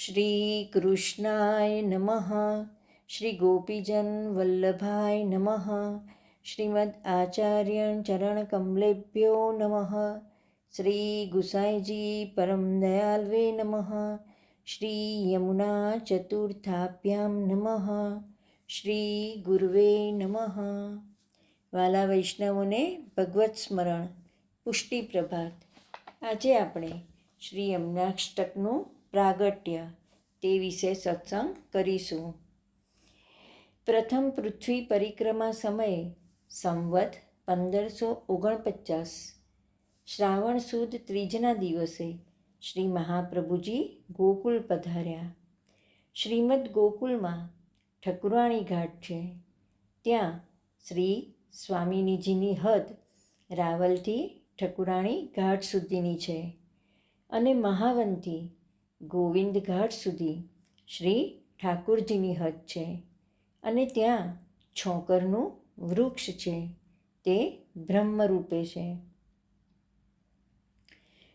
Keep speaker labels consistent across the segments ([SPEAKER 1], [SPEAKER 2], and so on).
[SPEAKER 1] શ્રી કૃષ્ણાય નમઃ શ્રી ગોપીજન વલ્લભાય નમઃ શ્રીમદ આચાર્ય ચરણ કમલેભ્યો નમઃ શ્રી ગુસાઈજી પરમ દયાલ્વે નમઃ શ્રી યમુના ચતુર્થાભ્યામ નમઃ શ્રી ગુરવે નમઃ વાલા વૈષ્ણવોને ભગવત સ્મરણ પુષ્ટિ પ્રભાત આજે આપણે શ્રી યમનાષ્ટકનું પ્રાગટ્ય તે વિશે સત્સંગ કરીશું. પ્રથમ પૃથ્વી પરિક્રમા સમયે સંવત પંદરસો ઓગણપચાસ શ્રાવણ સુદ ત્રીજના દિવસે શ્રી મહાપ્રભુજી ગોકુલ પધાર્યા. શ્રીમદ ગોકુલમાં ઠકુરાણી ઘાટ છે. ત્યાં શ્રી સ્વામિનીજીની હદ રાવલથી ઠકુરાણી ઘાટ સુધીની છે અને મહાવનથી ગોવિંદ ઘાટ સુધી શ્રી ઠાકુરજીની હદ છે અને ત્યાં છોકરનું વૃક્ષ છે, તે બ્રહ્મરૂપે છે.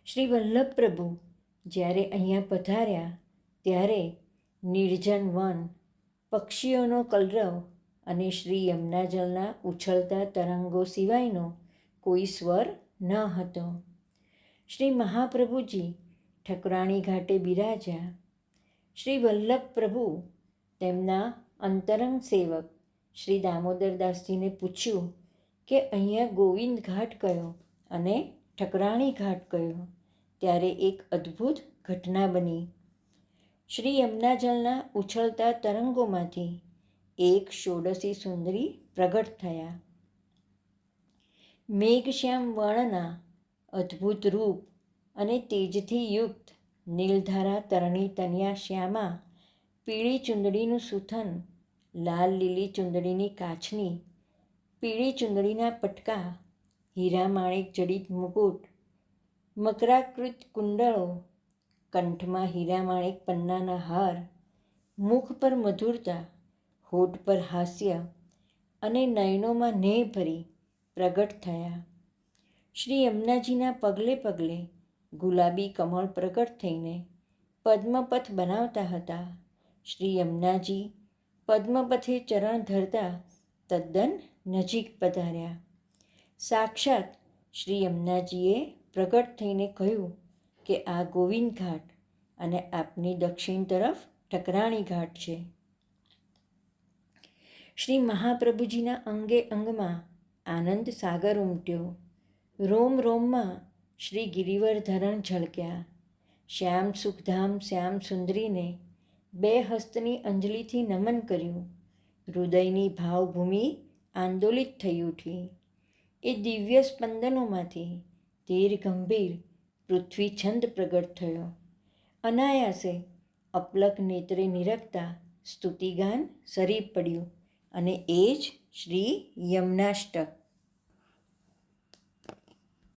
[SPEAKER 1] શ્રી વલ્લભ પ્રભુ જ્યારે અહીંયા પધાર્યા, ત્યારે નિર્જન વન, પક્ષીઓનો કલરવ અને શ્રી યમુનાજલના ઉછળતા તરંગો સિવાયનો કોઈ સ્વર ન હતો. શ્રી મહાપ્રભુજી ઠકરાણી ઘાટે બિરાજ્યા. શ્રી વલ્લભ પ્રભુ તેમના અંતરંગ સેવક શ્રી દામોદરદાસજીને પૂછ્યું કે અહીંયા ગોવિંદ ઘાટ કયો અને ઠકરાણી ઘાટ કયો? ત્યારે એક અદ્ભુત ઘટના બની. શ્રી યમુનાજલના ઉછળતા તરંગોમાંથી એક ષોડશી સુંદરી પ્રગટ થયા. મેઘશ્યામ વર્ણના અદ્ભુત રૂપ અને તેજથી યુક્ત નીલધારા તરણી તન્યા શ્યામા પીળી ચુંદડીનું સુથન, લાલ લીલી ચુંદડીની કાચની, પીળી ચુંદડીના પટકા, હીરા માણેક જડિત મુકુટ, મકરાકૃત કુંડળો, કંઠમાં હીરા માણેક પન્નાના હાર, મુખ પર મધુરતા, હોઠ પર હાસ્ય અને નયનોમાં નેહ ભરી પ્રગટ થયા. શ્રી યમુનાજીના પગલે પગલે ગુલાબી કમળ પ્રગટ થઈને પદ્મપથ બનાવતા હતા. શ્રી યમુનાજી પદ્મપથે ચરણ ધરતા તદ્દન નજીક પધાર્યા. સાક્ષાત શ્રી યમુનાજીએ પ્રગટ થઈને કહ્યું કે આ ગોવિંદ ઘાટ અને આપની દક્ષિણ તરફ ઠકરાણી ઘાટ છે. શ્રી મહાપ્રભુજીના અંગે અંગમાં આનંદ સાગર ઉમટ્યો. રોમ રોમમાં શ્રી ગિરિવર ધરણ ઝળક્યા શ્યામ સુખધામ શ્યામ સુંદરીને બે હસ્તની અંજલિથી નમન કર્યું. હૃદયની ભાવભૂમિ આંદોલિત થઈ ઉઠી. એ દિવ્ય સ્પંદનોમાંથી ધીર ગંભીર પૃથ્વી છંદ પ્રગટ થયો. અનાયાસે અપલક નેત્રે નિરખતા સ્તુતિગાન સરી પડ્યું અને એ જ શ્રી યમનાષ્ટક